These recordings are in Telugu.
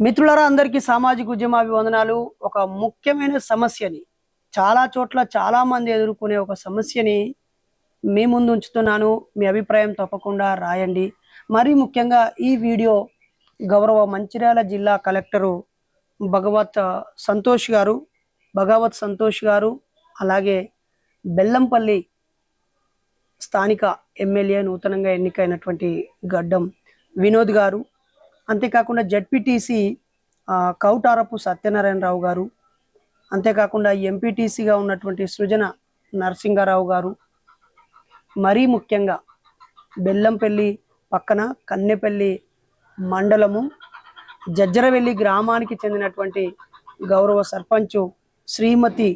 మిత్రులరా అందరికీ సామాజిక ఉద్యమాభివందనాలు. ఒక ముఖ్యమైన సమస్యని చాలా చోట్ల చాలామంది ఎదుర్కొనే ఒక సమస్యని మీ ముందు ఉంచుతున్నాను. మీ అభిప్రాయం తప్పకుండా రాయండి. మరీ ముఖ్యంగా ఈ వీడియో గౌరవ మంచిర్యాల జిల్లా కలెక్టరు భగవత్ సంతోష్ గారు భగవత్ సంతోష్ గారు అలాగే బెల్లంపల్లి స్థానిక ఎమ్మెల్యే నూతనంగా ఎన్నికైనటువంటి గడ్డం వినోద్ గారు అంతేకాకుండా జడ్పీటీసీ కౌటారపు సత్యనారాయణరావు గారు అంతేకాకుండా ఎంపీటీసీగా ఉన్నటువంటి సృజన నరసింగారావు గారు మరీ ముఖ్యంగా బెల్లంపల్లి పక్కన కన్నెపల్లి మండలము జజ్జరవెల్లి గ్రామానికి చెందినటువంటి గౌరవ సర్పంచ్ శ్రీమతి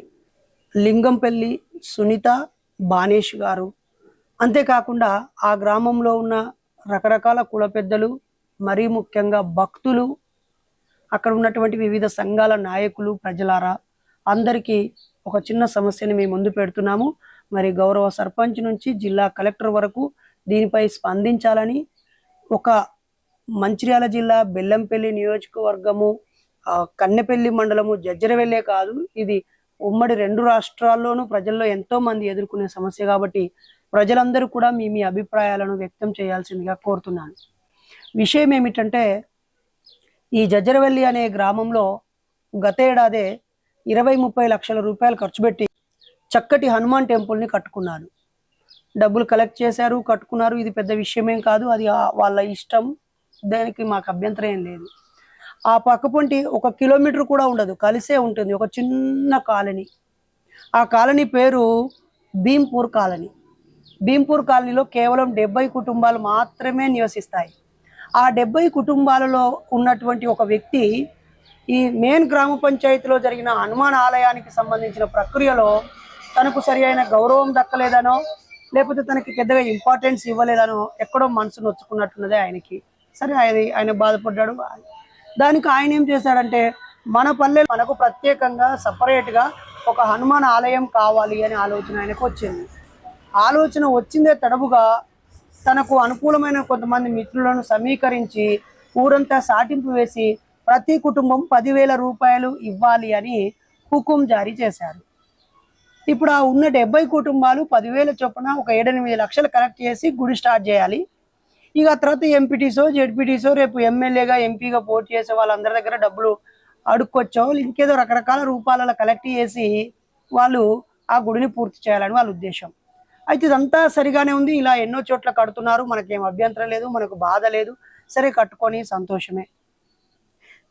లింగంపల్లి సునీత బానేష్ గారు. అంతేకాకుండా ఆ గ్రామంలో ఉన్న రకరకాల కుల పెద్దలు మరీ ముఖ్యంగా భక్తులు అక్కడ ఉన్నటువంటి వివిధ సంఘాల నాయకులు ప్రజలారా అందరికీ ఒక చిన్న సమస్యని మేము ముందు పెడుతున్నాము. మరి గౌరవ సర్పంచ్ నుంచి జిల్లా కలెక్టర్ వరకు దీనిపై స్పందించాలని ఒక మంచిర్యాల జిల్లా బెల్లంపల్లి నియోజకవర్గము కన్నెపల్లి మండలము జజ్జరవెల్లే కాదు ఇది ఉమ్మడి రెండు రాష్ట్రాల్లోనూ ప్రజల్లో ఎంతో మంది ఎదుర్కొనే సమస్య కాబట్టి ప్రజలందరూ కూడా మీ మీ అభిప్రాయాలను వ్యక్తం చేయాల్సిందిగా కోరుతున్నాను. విషయం ఏమిటంటే ఈ జజ్జరవెల్లి అనే గ్రామంలో గతేడాదే ఇరవై ముప్పై లక్షల రూపాయలు ఖర్చు పెట్టి చక్కటి హనుమాన్ టెంపుల్ని కట్టుకున్నారు. డబ్బులు కలెక్ట్ చేశారు కట్టుకున్నారు. ఇది పెద్ద విషయమేం కాదు. అది వాళ్ళ ఇష్టం. దానికి మాకు అభ్యంతరం ఏం లేదు. ఆ పక్కపొంటి ఒక కిలోమీటర్ కూడా ఉండదు. కలిసే ఉంటుంది. ఒక చిన్న కాలనీ. ఆ కాలనీ పేరు భీంపూర్ కాలనీ. భీంపూర్ కాలనీలో కేవలం డెబ్బై కుటుంబాలు మాత్రమే నివసిస్తాయి. ఆ డెబ్బై కుటుంబాలలో ఉన్నటువంటి ఒక వ్యక్తి ఈ మెయిన్ గ్రామ పంచాయతీలో జరిగిన హనుమాన్ ఆలయానికి సంబంధించిన ప్రక్రియలో తనకు సరి అయిన గౌరవం దక్కలేదనో లేకపోతే తనకి పెద్దగా ఇంపార్టెన్స్ ఇవ్వలేదనో ఎక్కడో మనసు నొచ్చుకున్నట్టున్నదే ఆయనకి. సరే ఆయన ఆయన బాధపడ్డాడు. దానికి ఆయన ఏం చేశాడంటే మన పల్లె మనకు ప్రత్యేకంగా సపరేట్గా ఒక హనుమాన్ ఆలయం కావాలి అనే ఆలోచన ఆయనకు వచ్చింది. ఆలోచన వచ్చిందే తడవుగా తనకు అనుకూలమైన కొంతమంది మిత్రులను సమీకరించి ఊరంతా సాటింపు వేసి ప్రతి కుటుంబం పదివేల రూపాయలు ఇవ్వాలి అని హుకుం జారీ చేశారు. ఇప్పుడు ఆ ఉన్న డెబ్బై కుటుంబాలు పదివేల చొప్పున ఒక ఏడెనిమిది లక్షలు కలెక్ట్ చేసి గుడి స్టార్ట్ చేయాలి. ఇక తర్వాత ఎంపీటీసో జెడ్పీటీసో రేపు ఎమ్మెల్యేగా ఎంపీగా పోటీ చేసే వాళ్ళందరి దగ్గర డబ్బులు అడుక్కొచ్చో ఇంకేదో రకరకాల రూపాలలో కలెక్ట్ చేసి వాళ్ళు ఆ గుడిని పూర్తి చేయాలని వాళ్ళ ఉద్దేశం. అయితే ఇదంతా సరిగానే ఉంది. ఇలా ఎన్నో చోట్ల కడుతున్నారు. మనకేం అభ్యంతరం లేదు మనకు బాధ లేదు. సరే కట్టుకొని సంతోషమే.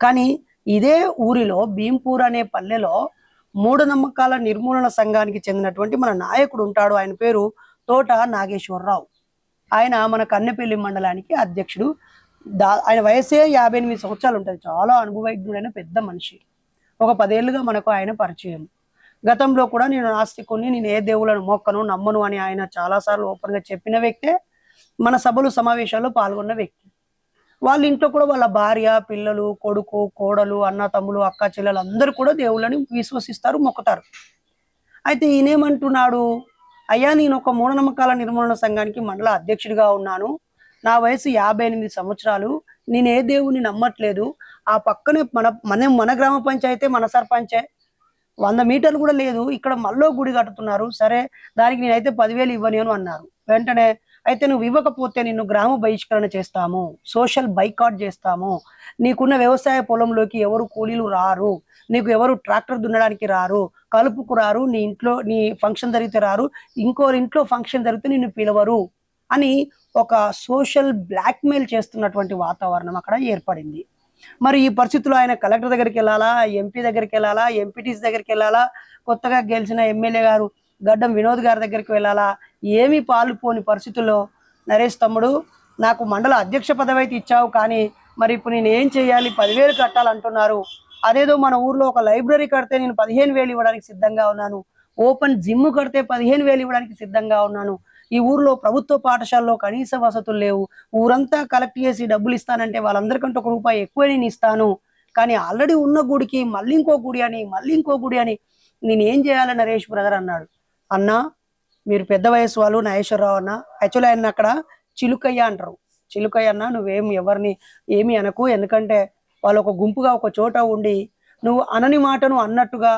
కానీ ఇదే ఊరిలో భీంపూర్ అనే పల్లెలో మూఢనమ్మకాల నిర్మూలన సంఘానికి చెందినటువంటి మన నాయకుడు ఉంటాడు. ఆయన పేరు తోట నాగేశ్వరరావు. ఆయన మన కన్నెపల్లి మండలానికి అధ్యక్షుడు. దా ఆయన వయసే యాభై ఎనిమిది సంవత్సరాలు ఉంటుంది. చాలా అనుభవజ్ఞుడైన పెద్ద మనిషి. ఒక పదేళ్ళుగా మనకు ఆయన పరిచయం. గతంలో కూడా నేను నాస్తికుని నేను ఏ దేవులను మొక్కను నమ్మను అని ఆయన చాలాసార్లు ఓపెన్గా చెప్పిన వ్యక్తే మన సభలు సమావేశాల్లో పాల్గొన్న వ్యక్తి. వాళ్ళ ఇంట్లో కూడా వాళ్ళ భార్య పిల్లలు కొడుకు కోడలు అన్న తమ్ములు అక్క చెల్లెలు అందరూ కూడా దేవుళ్ళని విశ్వసిస్తారు మొక్కుతారు. అయితే ఈయనేమంటున్నాడు? అయ్యా నేను ఒక మూఢనమ్మకాల నిర్మూలన సంఘానికి మండల అధ్యక్షుడిగా ఉన్నాను. నా వయసు యాభై ఎనిమిది సంవత్సరాలు. నేను ఏ దేవుని నమ్మట్లేదు. ఆ పక్కనే మన మన మన గ్రామ పంచాయతీ మన సర్పంచే. వంద మీటర్లు కూడా లేదు. ఇక్కడ మళ్ళీ గుడి కట్టుతున్నారు. సరే దానికి నేనైతే పదివేలు ఇవ్వలేను అన్నారు. వెంటనే అయితే నువ్వు ఇవ్వకపోతే నిన్ను గ్రామ బహిష్కరణ చేస్తాము. సోషల్ బైకాట్ చేస్తాము. నీకున్న వ్యవసాయ పొలంలోకి ఎవరు కూలీలు రారు. నీకు ఎవరు ట్రాక్టర్ దున్నడానికి రారు. కలుపుకు రారు. నీ ఇంట్లో నీ ఫంక్షన్ జరిగితే రారు. ఇంకోరి ఇంట్లో ఫంక్షన్ జరిగితే నిన్ను పిలవరు. అని ఒక సోషల్ బ్లాక్మెయిల్ చేస్తున్నటువంటి వాతావరణం అక్కడ ఏర్పడింది. మరి ఈ పరిస్థితుల్లో ఆయన కలెక్టర్ దగ్గరికి వెళ్ళాలా ఎంపీ దగ్గరికి వెళ్ళాలా ఎంపీటీసీ దగ్గరికి వెళ్ళాలా కొత్తగా గెలిచిన ఎమ్మెల్యే గారు గడ్డం వినోద్ గారి దగ్గరికి వెళ్ళాలా? ఏమీ పాలుపోని పరిస్థితుల్లో నరేష్ తమ్ముడు నాకు మండల అధ్యక్ష పదవి అయితే ఇచ్చావు కానీ మరి ఇప్పుడు నేను ఏం చేయాలి? పదివేలు కట్టాలంటున్నారు. అదేదో మన ఊర్లో ఒక లైబ్రరీ కడితే నేను పదిహేను వేలు ఇవ్వడానికి సిద్ధంగా ఉన్నాను. ఓపెన్ జిమ్ కడితే పదిహేను వేలు ఇవ్వడానికి సిద్ధంగా ఉన్నాను. ఈ ఊర్లో ప్రభుత్వ పాఠశాలలో కనీస వసతులు లేవు. ఊరంతా కలెక్ట్ చేసి డబ్బులు ఇస్తానంటే వాళ్ళందరికంటే ఒక రూపాయి ఎక్కువ నేను ఇస్తాను. కానీ ఆల్రెడీ ఉన్న గుడికి మళ్ళీ ఇంకో గుడి అని మళ్ళీ ఇంకో గుడి అని నేను ఏం చేయాలి? నరేష్ బ్రదర్ అన్నాడు. అన్నా మీరు పెద్ద వయసు వాళ్ళు నాగేశ్వరరావు అన్న యాక్చువల్లీ ఆయన అక్కడ చిలుకయ్య అంటారు. చిలుకయ్య అన్న నువ్వేం ఎవరిని ఏమి అనకు. ఎందుకంటే వాళ్ళు ఒక గుంపుగా ఒక చోట ఉండి నువ్వు అనని మాటను అన్నట్టుగా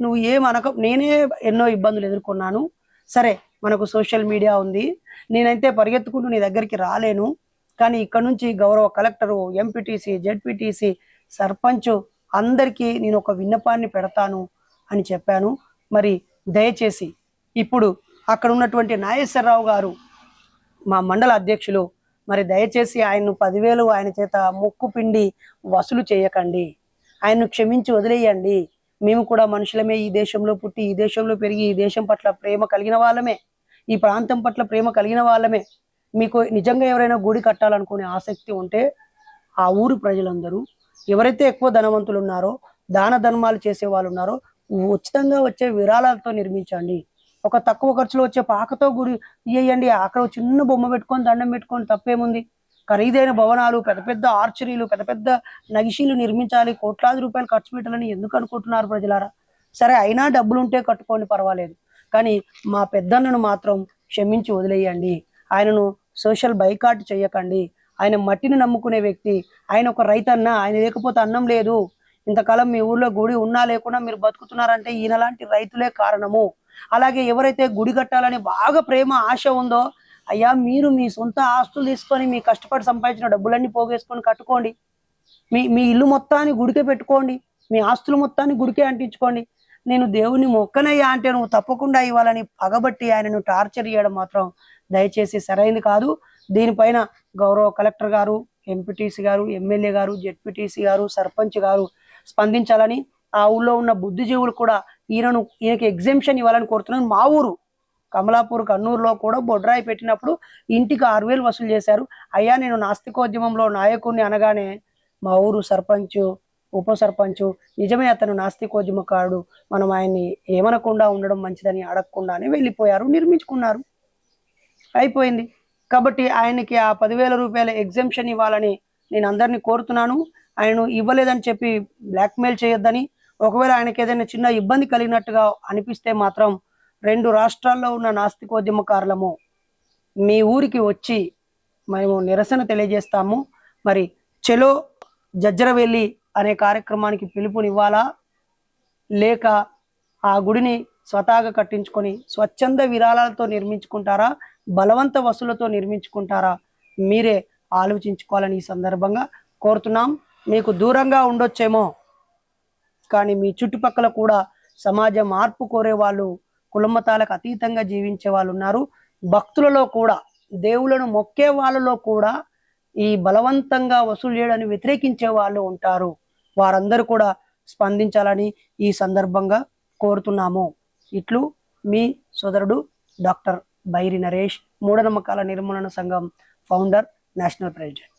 నువ్వు ఏం అనక నేనే ఎన్నో ఇబ్బందులు ఎదుర్కొన్నాను. సరే మనకు సోషల్ మీడియా ఉంది. నేనైతే పరిగెత్తుకుంటూ నీ దగ్గరికి రాలేను. కానీ ఇక్కడ నుంచి గౌరవ కలెక్టరు ఎంపీటీసీ జెడ్పీటీసీ సర్పంచ్ అందరికీ నేను ఒక విన్నపాన్ని పెడతాను అని చెప్పాను. మరి దయచేసి ఇప్పుడు అక్కడ ఉన్నటువంటి నాగేశ్వరరావు గారు మా మండల అధ్యక్షులు మరి దయచేసి ఆయన్ను పదివేలు ఆయన చేత ముక్కు పిండి వసూలు చేయకండి. ఆయన్ను క్షమించి వదిలేయండి. మేము కూడా మనుషులమే ఈ దేశంలో పుట్టి ఈ దేశంలో పెరిగి ఈ దేశం పట్ల ప్రేమ కలిగిన వాళ్ళమే. ఈ ప్రాంతం పట్ల ప్రేమ కలిగిన వాళ్ళమే. మీకు నిజంగా ఎవరైనా గుడి కట్టాలనుకునే ఆసక్తి ఉంటే ఆ ఊరు ప్రజలందరూ ఎవరైతే ఎక్కువ ధనవంతులు ఉన్నారో దాన ధర్మాలు చేసే వాళ్ళు ఉన్నారో ఉచితంగా వచ్చే విరాళాలతో నిర్మించండి. ఒక తక్కువ ఖర్చులో వచ్చే పాకతో గుడి ఇయ్యండి. అక్కడ చిన్న బొమ్మ పెట్టుకొని దండం పెట్టుకొని తప్పేముంది? ఖరీదైన భవనాలు పెద్ద పెద్ద ఆర్చరీలు పెద్ద పెద్ద నగిషీలు నిర్మించాలి కోట్లాది రూపాయలు ఖర్చు పెట్టాలని ఎందుకు అనుకుంటున్నారు ప్రజలారా? సరే అయినా డబ్బులు ఉంటే కట్టుకోండి పర్వాలేదు. కానీ మా పెద్దన్నను మాత్రం క్షమించి వదిలేయండి. ఆయనను సోషల్ బైకాట్ చేయకండి ఆయన మట్టిని నమ్ముకునే వ్యక్తి. ఆయన ఒక రైతన్న ఆయన లేకపోతే అన్నం లేదు. ఇంతకాలం మీ ఊర్లో గుడి ఉన్నా లేకుండా మీరు బతుకుతున్నారంటే ఈయన లాంటి రైతులే కారణము. అలాగే ఎవరైతే గుడి కట్టాలని బాగా ప్రేమ ఆశ ఉందో అయ్యా మీరు మీ సొంత ఆస్తులు తీసుకొని మీ కష్టపడి సంపాదించిన డబ్బులన్నీ పోగేసుకొని కట్టుకోండి. మీ మీ ఇల్లు మొత్తాన్ని గుడికే పెట్టుకోండి. మీ ఆస్తులు మొత్తాన్ని గుడికే అంటించుకోండి. నేను దేవుని మొక్కనయ్యా అంటే నువ్వు తప్పకుండా ఇవ్వాలని పగబట్టి ఆయనను టార్చర్ చేయడం మాత్రం దయచేసి సరైనది కాదు. దీనిపైన గౌరవ కలెక్టర్ గారు ఎంపీటీసీ గారు ఎమ్మెల్యే గారు జెడ్పీటీసీ గారు సర్పంచ్ గారు స్పందించాలని ఆ ఊళ్ళో ఉన్న బుద్ధిజీవులు కూడా ఈయనను ఈయనకి ఎగ్జిబిషన్ ఇవ్వాలని కోరుతున్నాను. మా ఊరు కమలాపూర్ కన్నూరులో కూడా బొడ్రాయి పెట్టినప్పుడు ఇంటికి ఆరు వేలు వసూలు చేశారు. అయ్యా నేను నాస్తికోద్యమంలో నాయకుడిని అనగానే మా ఊరు సర్పంచ్ ఉప సర్పంచ్ నిజమే అతను నాస్తికోద్యమకారుడు. మనం ఆయన్ని ఏమనకుండా ఉండడం మంచిదని అడగకుండానే వెళ్ళిపోయారు నిర్మించుకున్నారు. అయిపోయింది. కాబట్టి ఆయనకి ఆ పదివేల రూపాయల ఎగ్జామ్షన్ ఇవ్వాలని నేను అందరినీ కోరుతున్నాను. ఆయన ఇవ్వలేదని చెప్పి బ్లాక్మెయిల్ చేయొద్దని. ఒకవేళ ఆయనకి ఏదైనా చిన్న ఇబ్బంది కలిగినట్టుగా అనిపిస్తే మాత్రం రెండు రాష్ట్రాల్లో ఉన్న నాస్తికోద్యమకారులము మీ ఊరికి వచ్చి మేము నిరసన తెలియజేస్తాము. మరి చెలో జజ్జరవెల్లి అనే కార్యక్రమానికి పిలుపునివ్వాలా? లేక ఆ గుడిని స్వతహాగా కట్టించుకొని స్వచ్ఛంద విరాళాలతో నిర్మించుకుంటారా? బలవంత వసూలతో నిర్మించుకుంటారా? మీరే ఆలోచించుకోవాలని ఈ సందర్భంగా కోరుతున్నాం. మీకు దూరంగా ఉండొచ్చేమో కానీ మీ చుట్టుపక్కల కూడా సమాజ మార్పు కోరే వాళ్ళు కులమతాలకు అతీతంగా జీవించే వాళ్ళు ఉన్నారు భక్తులలో కూడా దేవులను మొక్కే వాళ్ళలో కూడా ఈ బలవంతంగా వసూలు చేయడాన్ని వ్యతిరేకించే వాళ్ళు ఉంటారు. వారందరూ కూడా స్పందించాలని ఈ సందర్భంగా కోరుతున్నాము. ఇట్లు మీ సోదరుడు డాక్టర్ బైరి నరేష్ మూఢనమ్మకాల నిర్మూలన సంఘం ఫౌండర్ నేషనల్ ప్రెసిడెంట్.